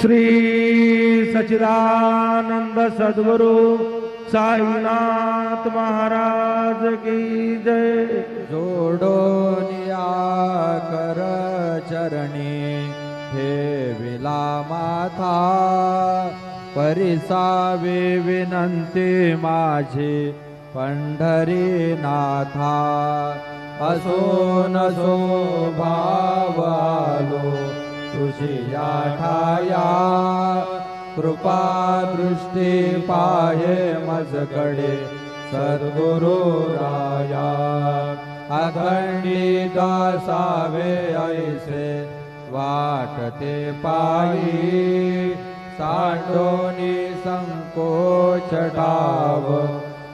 श्री सचिदानंद सद्गुरु महाराज की जय। जोडोनिया कर चरणी हे विला माथा परिसावे विनंती माझी पंढरी नाथा असो नसो भाव तुझी या ठाया कृपा दृष्टी पाहे मजकडे सद्गुरु राया अखंडित सावे ऐसे वाटते पायी।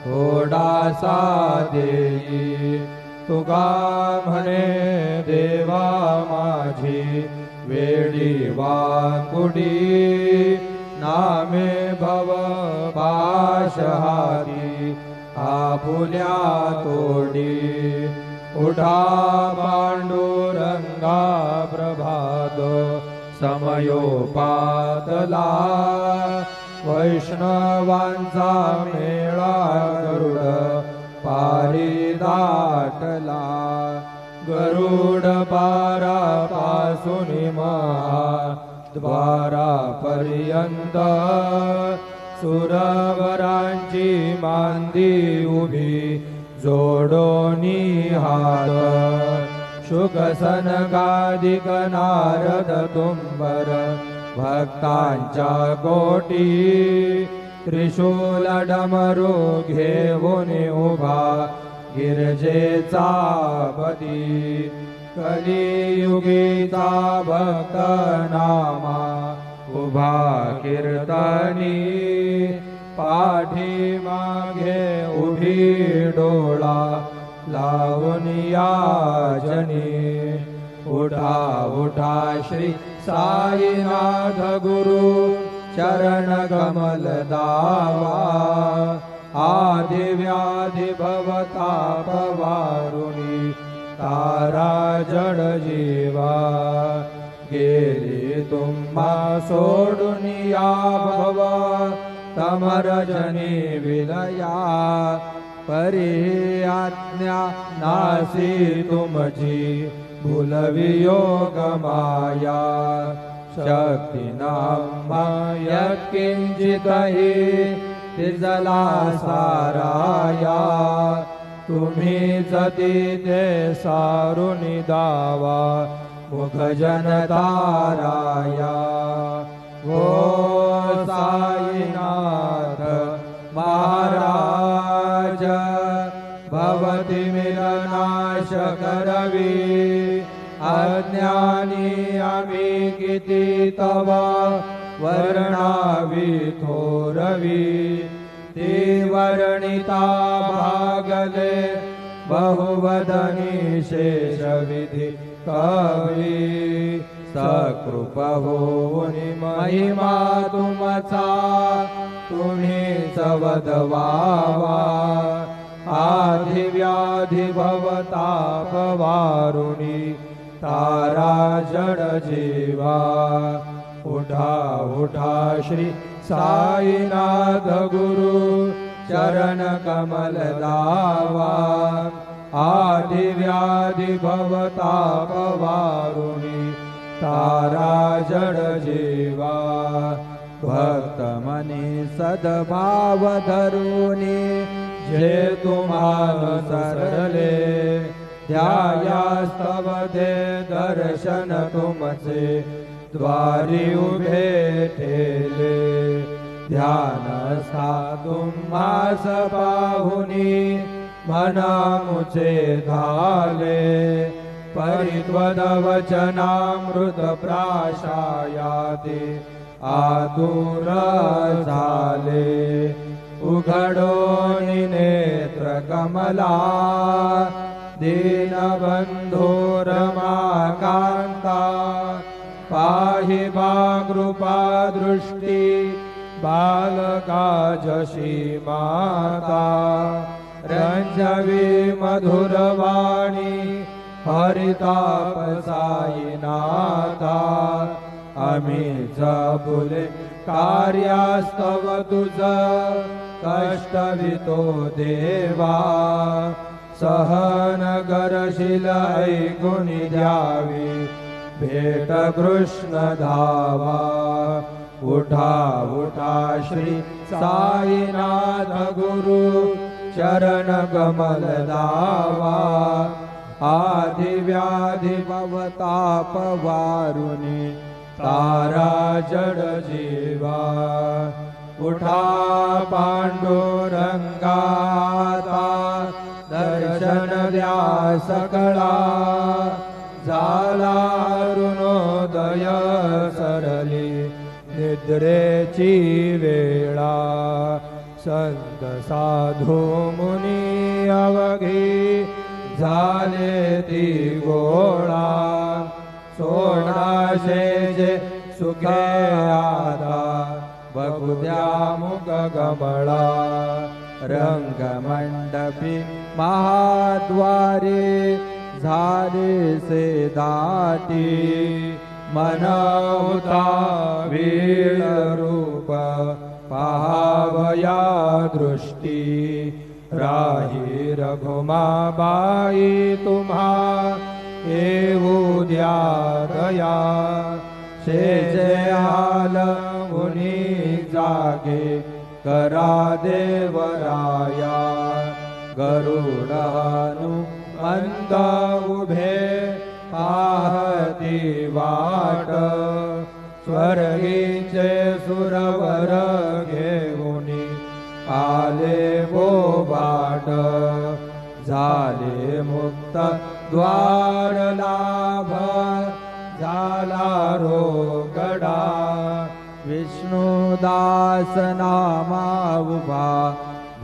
थोडासा देई तुगा म्हणे देवा माझी वेडी वाकुडी नामे भव पाशहारी आपुल्या तोडी उठा पांडुरंगा प्रभात समयोपातला वैष्णवांचा मेळा गरुड पारी दाटला गरुडपारा पारा द्वारा पर्यन्त सुरवराञ्ची मान्दी उभी जोडो निहार शुकनगाधिक नारदतुम्बर भक्ता घेवुनि उभा गिरजेचा बदी कलियुगीचा भक्त नामा उभा कीर्तनी पाठी मागे उभी डोळा लावून या जनी. उठा उठा श्री साईनाथ गुरु चरण कमल दावा. आदिव्याधिभवता पवारुणि तारा जडजीवा गेरी तु सोडुनिया भव तमरजनी विलया। परियात्म्या नासी तुमजी कुलवियोगमाया शक्तिना मा यत्किञ्चित हि जला साराया तुमिति ते सारुणीदावाभजनताराया ओ साईनाथ महाराज भवति मिलनाशकरवी। अज्ञानी अमि कीति तव वर्णावी थोरवी ते वर्णिता भागले बहुवदनी शेष विधी कवी। सकृप होऊन महिमा तुमचा तुम्ही वदवावा। आधी व्याधि भवताप वारुणी तारा जड जीवा उठा उठा श्री साईनाथ गुरु चरण कमलदावा आदि व्याधि भवतापवारुणि तारा जडजेवा भक्तमनि सद्भावधरुणि तुमाल सरले। ध्यायास्तव दे दर्शन तुमचे द्वारी उभे ठेले। ध्यान सा तुम्हास पाहुनी मना मुचे धाले परित्वद वचनामृत प्राशायाते आतुर झाले। उघडो नेत्र कमला दीनबन्धोरमाकान्ता पाहि वा कृपा दृष्टि बालका माता। रञ्जवी मधुरवाणी हरितापसायिनाता अमि च बुले कार्यास्तव तु ज कष्टवितो देवा। सहन करशील ऐकून द्यावी भेट कृष्ण धावा उठा उठा श्री साईनाथ गुरु चरण कमल दावा आदि व्याधी भवताप वारुणी तारा जड जीवा। उठा पांडुरंगाता दर्शन द्या सकळा झाला अरुणोदय सरली। निद्रेची वेळा। संत साधू मुनी अवघी। झाले ती गोळा। सोडाशे जे सुखे बघू द्या मुख गमळा रङ्गमण्डपि महाद्वारे झारे से दाटी दाति मनता वीररूपया दृष्टि राहि रघुमाबाई तु गया शे मुनि जागे करा देवराया। गरुडानु अंत उभे पाहती वाट। स्वर्गीचे सुरवर घेऊन आले वो बाट। झाले मुक्त द्वार लाभ झाला रो विष्णुदासनामावबा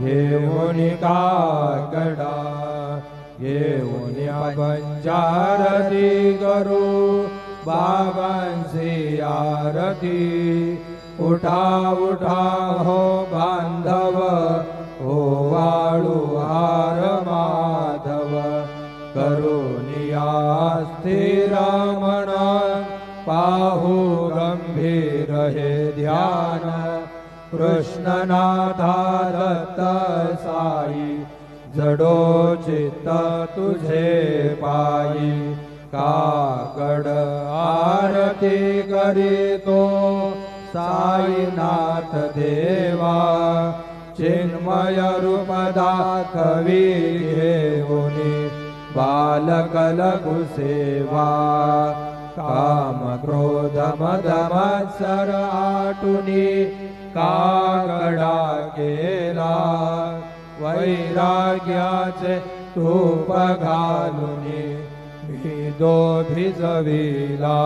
गे उणका गडा ये उण्याठा उठा उठा हो बान्धव ओवाडु हे ध्यान। कृष्णनाथा दत्त साई जडो चित्त काकड आरती करीतो साईनाथ देवा। चिन्मय रूप दाखवी घेऊनी बालकलकु सेवा काम क्रोध मद मत्सर आटुनी काकडा केला वैराग्याचे तूप घालुनी भिदो भिजविला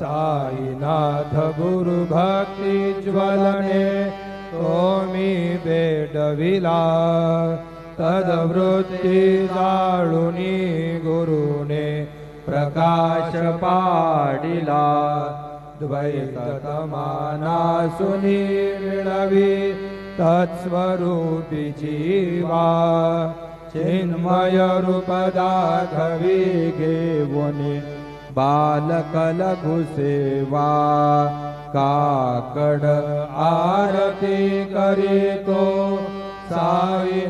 साईनाथ गुरु भक्ती ज्वलने तो मी बेडविला तदवृत्ती जाळुनी गुरुने प्रकाशपाडिला द्वै कना सुनिर्णवि तत्स्वरूप जीवा। गेवुनि बालकलघुसेवा। काकड आरती करितो को साविनाथदेवा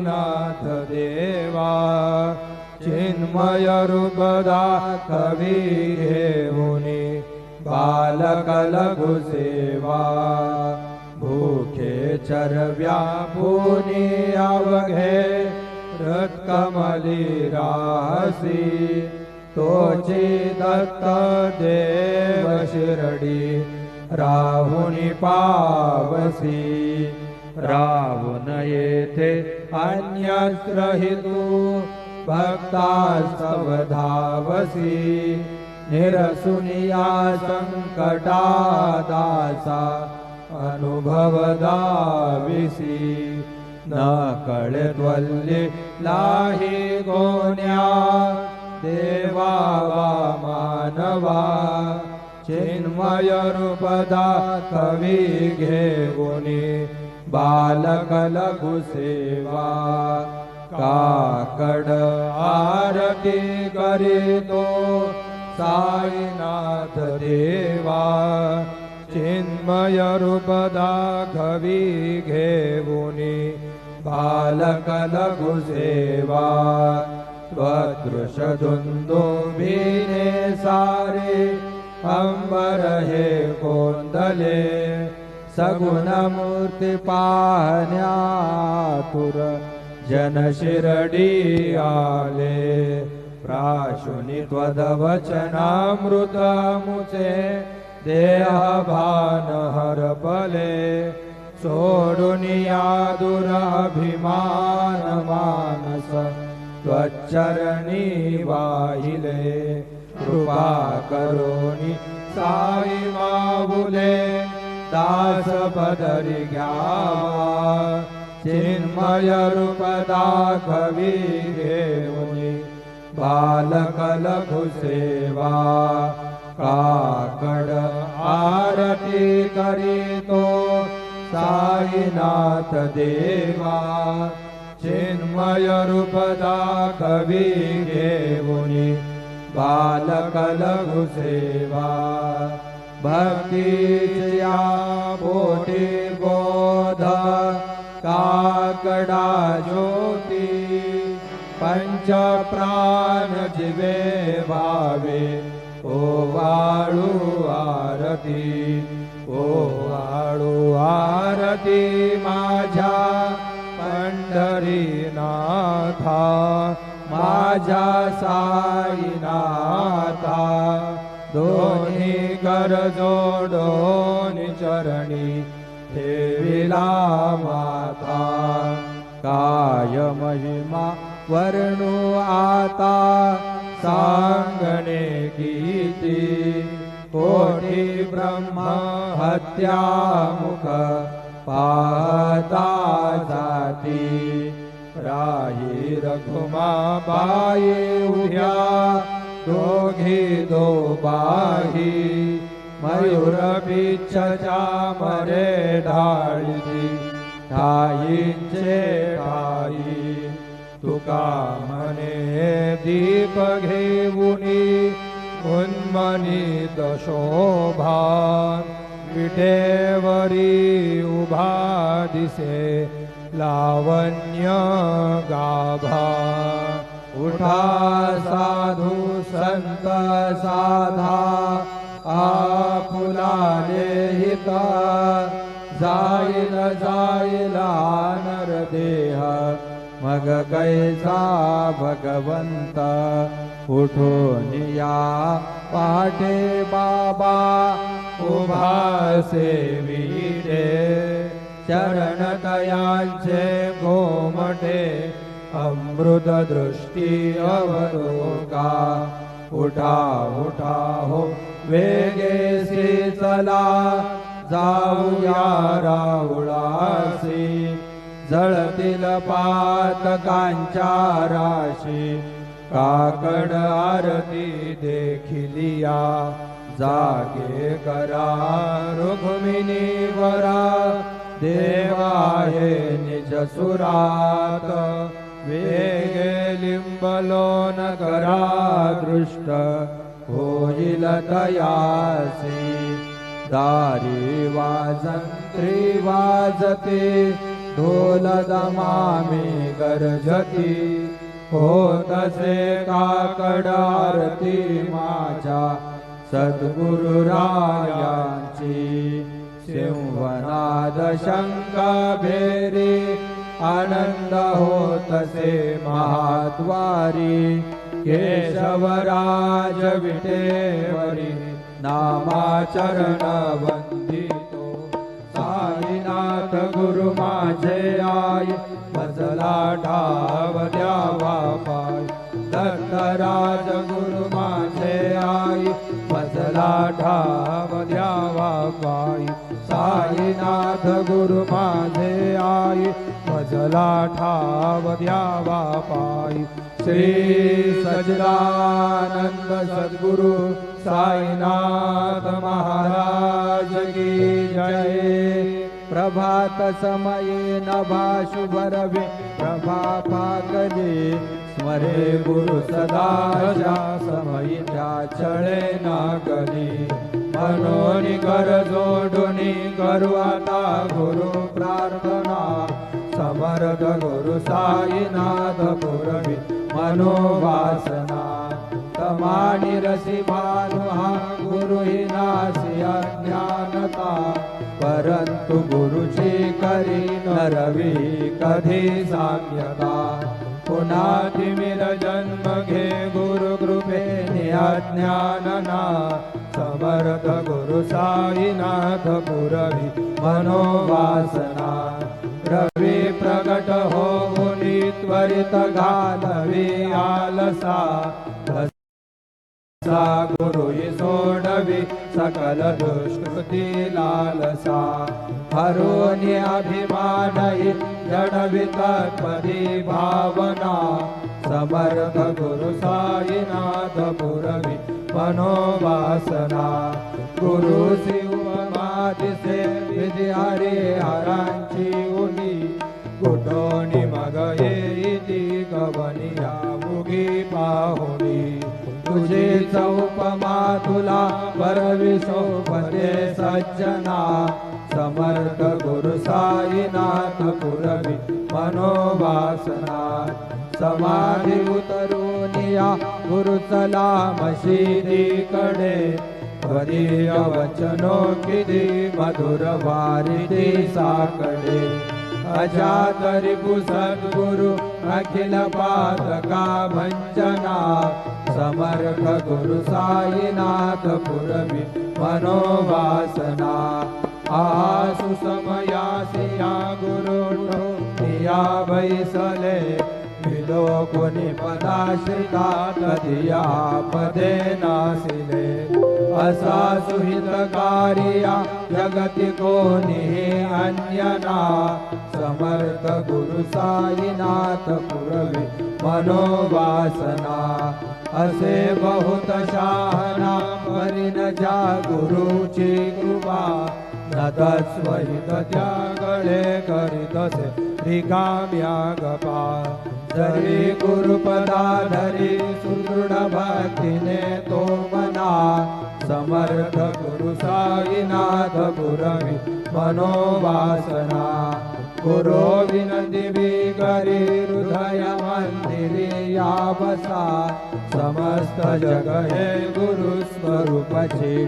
चिन्मयरुगदा कवि मुनि बालकलघुसेवा। भूखे चरव्यापुनि अवघे हृत्कमली तोचि तो चि शिरडि राहुणि पावसि। राहुन एते अन्यस्रहि तु भक्ता सवधावसि निरसुनिया सङ्कटादासा अनुभवदाविसि। न कलद्वल्ले लाहि गोन्या देवा वा मानवा। चिन्मयरुपदा कवि घे गुणी बालकलघुसेवा काकड आरती करीतो साईनाथ देवा चिन्मय रूप दाखवी घेऊनी बालक लघु सेवा त्वदृश दुंदुभिने सारे अंबर हे कोंदले सगुण मूर्ती पाहण्यातुर जनशिरडी आले प्राशुनि त्वदवचनामृतमुचे देहभानहरपले अभानहरपले त्वच्चरणी वाहिले कृवा करोणि सारि माबुले दासपदरि ग्या चिन्मयरूप कवि बालकलघुसेवा काकड आरती करितो साईनाथ देवा चिन्मयरूपदा कवि बालकलघुसेवा भक्ति या बोध काकडा ज्योती पंच प्राण जिवे भावे। ओ वाळू आरती ओ वाळू आरती माझ्या पंढरीनाथा माझ्या साईनाथा। दोन्ही कर जोडोन चरणी माता काय महिमा वर्णो आता साङ्गणे गीति कोटि ब्रह्म हत्यामुख पाता दाति राहि रघुमा बाये उभ्या पाये दो बाही। मयूरपि छा मरे ढायि। ढाई चे ढाई तु उन्मनि मने विटेवरी उभा दशोभा लावण्य गाभा उठा साधु सन्त साधा आपुलाले जाईल जाईल जाईला नरदेह मग कैसा भगवंत उठून या पाठे बाबा उभा सेविटे चरण तयांचे गोमटे अमृत दृष्टी अवलोका. उठा उठा हो वेगेसी चला. जाऊया राहुळासी जळतील पातकांच्या राशी. काकड आरती देखिलिया. जागे करा रुक्मिणी वरा. देवा हे निज सुरात. वेगे लिंबलोन करा दृष्ट. होईल तयासी दारी वाजंत्रे वाजते ढोल दमामी गरजती. होतसे तसे काकडारती माझ्या सद्गुरु रायांची. सिंहनाद शंक भेरे आनंद होतसे महाद्वारी. केशवराज विटेवरी नामाचरण वंदितो साईनाथ गुरु माझे आई मजला ढाव द्यावा पाय। दत्तराज गुरु माझे आई मजला ढाव द्यावा पाय। साईनाथ गुरु माझे आई मजला ठाव द्यावा पाय। श्री सजलानंद सद्गुरु साईनाथ महाराज की जय। प्रभात समये नभा शुभ रवे प्रभा पाकले स्मरे गुरु सदा ज्या समयी त्या ना कधी। मनोनी कर जोडुनी करू आता गुरु प्रार्थना समर्थ गुरु साईनाथ पुरवी मनोवासना तमानी रसी भानु हा गुरु अज्ञानता परंतु गुरुची करी नरवी कधी साम्यता। पुनातिमिर जन्म घे गुरु निज्ञानना समर्थ गुरु साईनाथ पुरवि मनोवासना। रवी प्रगट हो गुणी त्वरित घालवी आलसा सा गुरुई सोडवी सकल दुष्कृती लालसा। हरोनी अभिमानहि जडवी तत्पदी भावना। समर्थ गुरु साईनाथ पुरवी मनोवासना। गुरु शिवमादि विधी हरे हरांची उनी। कुटोनी तुझे चौपमा तुला परवी सोपते सज्जना समर्थ गुरु साईनाथ पुरवी मनोवासना समाधी उतरुनिया गुरु चला मशिदीकडे वरीय वचनो किती मधुर वारिती साकडे. अजातरि सद्गुरु अखिल पादका भंजना समर्थ गुरु साईनाथ पुरवी मनोवासना आसु समयासिया गुरु निया विलो विलोकुनि पदाश्रिता तदिया पदे नासिले असा सुहितकारिया जगति कोणी अन्यना। समर्थ गुरु साईनाथ मनोवासना। असे बहुत शाहना परिन जा गुरुची कृपा। न तत्स्वहित त्यागळे करीतसे रिकाम्या गपा धरी गुरुपदा धरी सुदृढ भक्तीने तो मना। समर्थ गुरु साईनाथ पुरवी मनोवासना। गुरु विनंती करी हृदय मंदिरी या बसा समस्त जग हे गुरु स्वरूप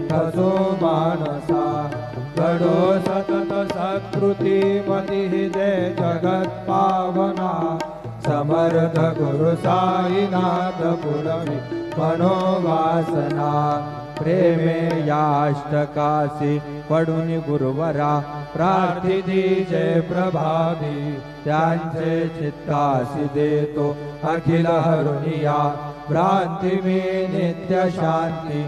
ठसो मानसा। घडो सतत सत्कृती मती जय जगत पावना। समर्थ गुरु साईनाथ पुरवी मनोवासना। प्रेमे याष्टकासी पडून गुरुवरा, प्रार्थिती जय प्रभावी, त्यांचे चित्तासी देतो, अखिल हरुनिया, भ्रांती मी नित्य शांती,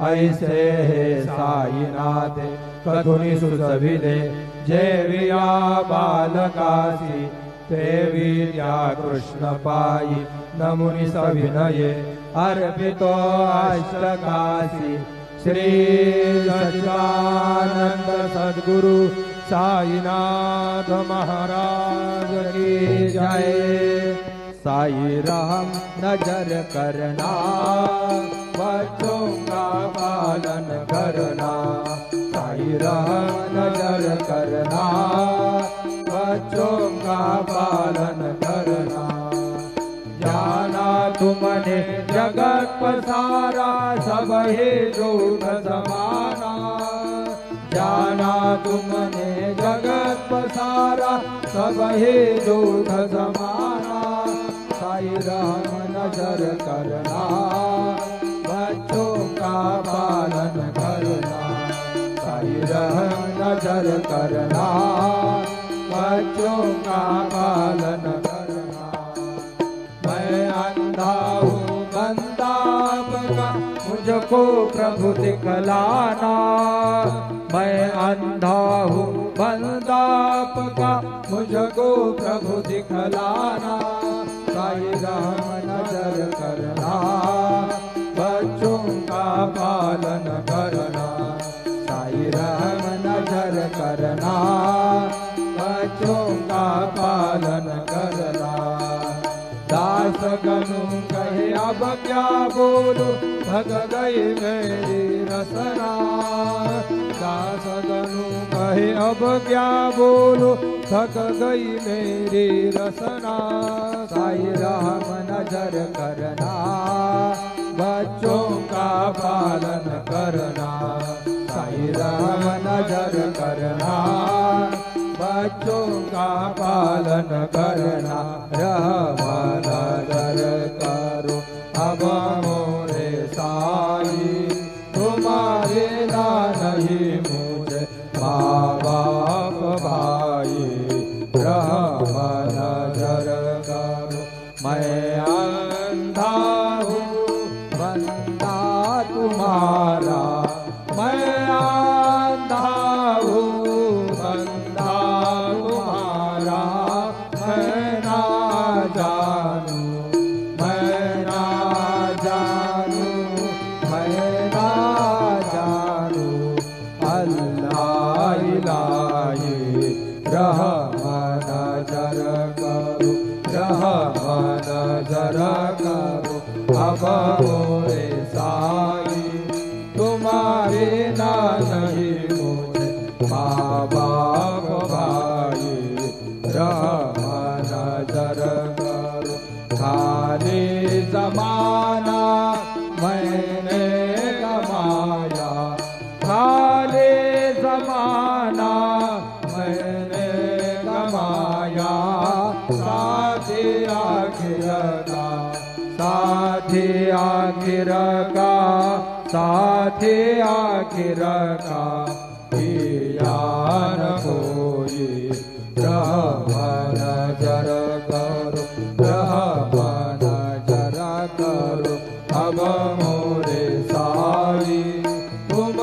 ऐसे हे साईनाथ, कथुनी सुचविले जय विया बालकासी विद्या कृष्ण पायी नमुनी सविनये अर्पितो अष्टकासी श्री सच्चिदानंद सद्गुरु साईनाथ महाराज की जय। साई राम नजर करना बच्चों का पालन करना। साई राम नजर करना बच्चों का पालन करना तुमने जगत पसारा सब हे झूठ समाना। जाना तुमने, जगत पसारा सब हे झूठ समाना। साई राम नज़र करना, बच्चों का पालन करना। साई राम नज़र करना, बच्चों का पालन करना। मैं अंधा मुझको प्रभु दिखलाना। मैं अंधा हूँ बंदाप का मुझको प्रभु दिखलाना। साई राम नजर करना। बच्चों का पालन करना। साई राम नजर करना। बच्चों का पालन करना। दास सगनु अब क्या बोलू? भग गई मेरी रसना दास गनु कहे अब क्या बोलो? थक गई मेरी रसना साई राम नजर करना। बच्चों का पालन करना। साई राम नजर करना। बच्चों का पालन करना। रह नजर करो। Bhagavad જરા કાબો આવા ગોરે आखिर का साथी आखिर का यार कोई रहमान नजर करो रहमान जर करो अब मोरे सारी तुम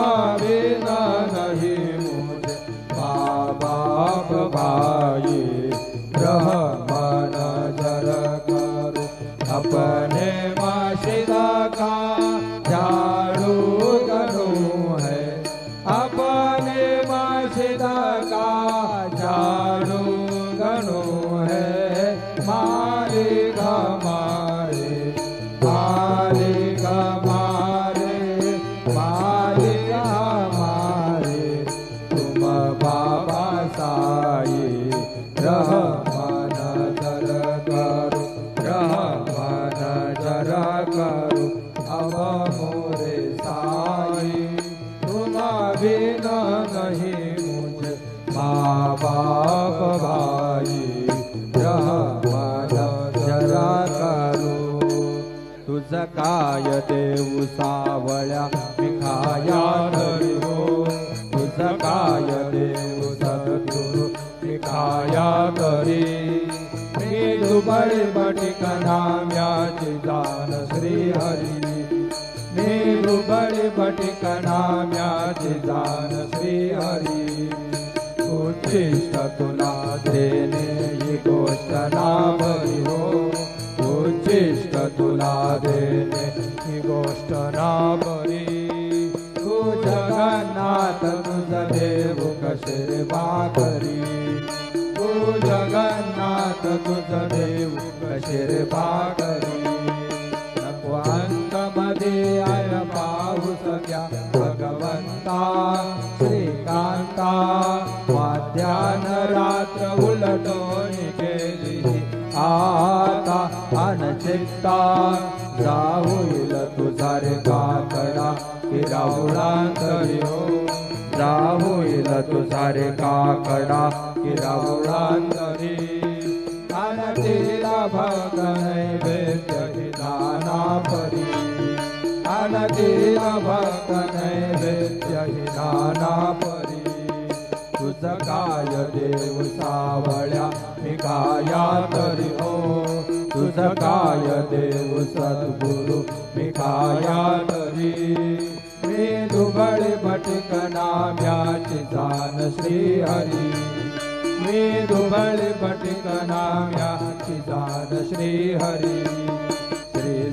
काय देऊ सावळ्या मिखाया धरी हो. तुझ काय देऊ सद्गुरु मिखाया करी. मी दुबळे बटिकना म्याची जान श्री हरी. मी दुबळे बटिकना म्याची जान श्री हरी. उच्चिष्ट तुला देणे ही गोष्ट ना भरी हो. उच्चिष्ट तुला देणे ही गोष्ट ना बरी. तू जगन्नाथ तुझ देव कसे बाकरी तू जगन्नाथ तुझ देव कसे बाकरी नको मध्ये आय पाहू सख्या भगवंता श्रीकांता. माध्यान रात्र उलटून गेली आ अनचित्ता जाऊल तुझा रे काकडा किरावळा राहुळांतरी हो. जाऊल तुझा रे काकडा किरावळा राहुळांतरी अनतिला भक्त नैवेद्य दाना परी. अनतिला भक्त नैवेद्य दाना परी. तुझ काय देव सावळ्या मी काया तरी हो. य देव सद्गुरु विकाया हरि मी दुबल भटकना व्याचित श्रीहरि। मी दुबल दान व्याचितान श्रीहरि।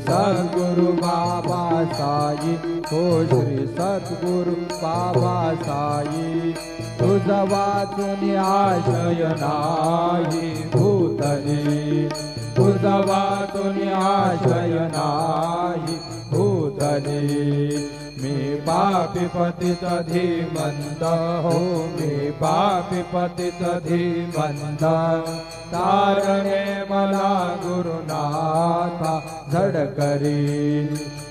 सद्गुरु बाबा साई। हो श्री सद्गुरु बाबा साई। तुझा वाचून आशय नाही भूतले तुझा वाचून आशय नाही भूतले पापी पतित धीमंत हो मी पापी पतित धीमंत तारणे मला गुरुनाथा झडकरी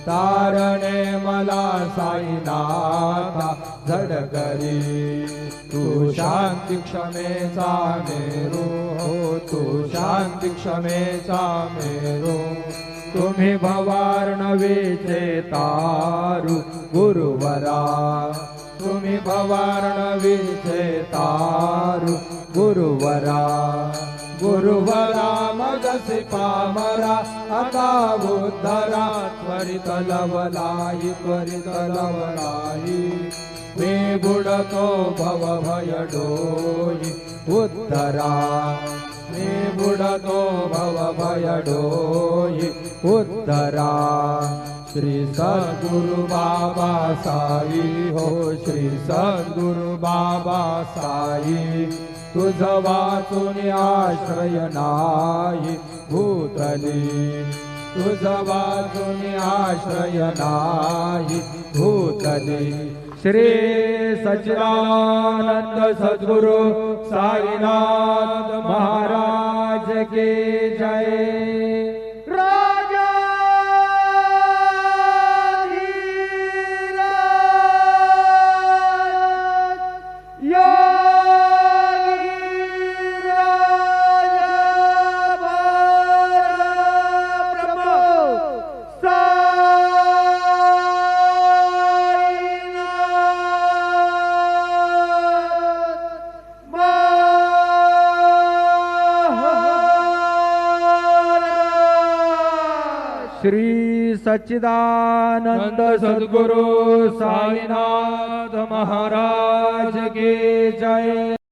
तारणे मला साईनाथा झडकरी तू शांती क्षमेचा मेरू हो तू शांती क्षमेचा मेरू। तुम्ही भवार्णवीचे तारू गुरुवरा। भवाणवि गुरुवरा गुरुवरा मरा पामरा। त्वरित तलवलाई द्वरि तलवराय मे बुडतो भयडोय उत्तरा। मे बुडतो भव भयडोय उत्तरा। श्री सद्गुरु बाबा साई हो श्री सद्गुरु बाबा साई तुझ वाचून आश्रय नाही भूतली. तुझ वाचून आश्रय नाही भूतली. श्री सचिदानंद सद्गुरु साईनाथ महाराज के जय. સચ્ચિદાનંદ સદગુરુ સાંઈનાથ મહારાજ કી જય